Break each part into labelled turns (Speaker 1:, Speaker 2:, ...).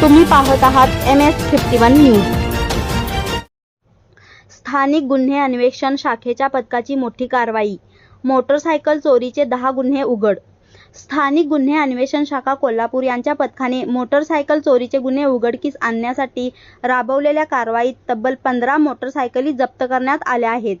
Speaker 1: तुम्ही पाहत आहात M S fifty one news स्थानिक गुन्हे अन्वेषण शाखेच्या पथकाची मोठी कारवाई. मोटरसायकल चोरीचे दहा गुन्हे उघड. स्थानिक गुन्हे अन्वेषण शाखा कोल्हापूर यांच्या पथकाने मोटरसायकल चोरीचे गुन्हे उघडकीस आणण्यासाठी राबवलेल्या कारवाईत तब्बल पंधरा मोटरसायकली जप्त करण्यात आल्या आहेत.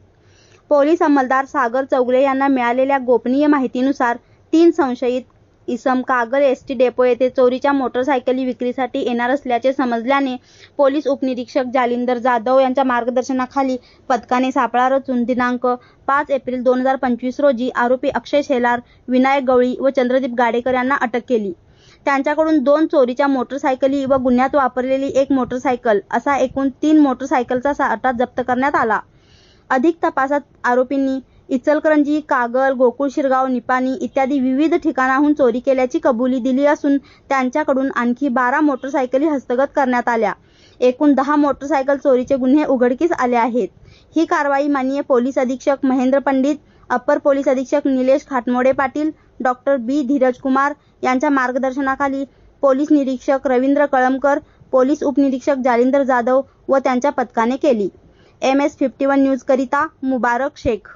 Speaker 1: पोलीस अंमलदार सागर चौगले यांना मिळालेल्या गोपनीय माहितीनुसार तीन संशयित इसम कागल एस टी डेपो येथे चोरीच्या मोटरसायकली विक्रीसाठी येणार असल्याचे समजल्याने पोलीस उपनिरीक्षक जालिंदर जाधव यांच्या मार्गदर्शनाखाली पथकाने सापळा रचून दिनांक पाच एप्रिल दोन हजार पंचवीस रोजी आरोपी अक्षय शेलार विनायक गवळी व चंद्रदीप गाडेकर यांना अटक केली. त्यांच्याकडून दोन चोरीच्या मोटरसायकली व गुन्ह्यात वापरलेली एक मोटरसायकल असा एकूण तीन मोटरसायकलचा साठा जप्त करण्यात आला. अधिक तपासात आरोपींनी इचलकरंजी कागल गोकुळ शिरगाव निपाणी इत्यादी विविध ठिकाणाहून चोरी केल्याची कबुली दिली असून त्यांच्याकडून आणखी बारा मोटरसायकली हस्तगत करण्यात आल्या. एकूण दहा मोटरसायकल चोरीचे गुन्हे उघडकीस आले आहेत. ही कारवाई माननीय पोलीस अधीक्षक महेंद्र पंडित अप्पर पोलीस अधीक्षक निलेश खाटमोडे पाटील डॉक्टर बी धीरज कुमार यांच्या मार्गदर्शनाखाली पोलीस निरीक्षक रवींद्र कळमकर पोलीस उपनिरीक्षक जालिंदर जाधव व त्यांच्या पथकाने केली. एम एस फिफ्टी वन न्यूजकरिता मुबारक शेख.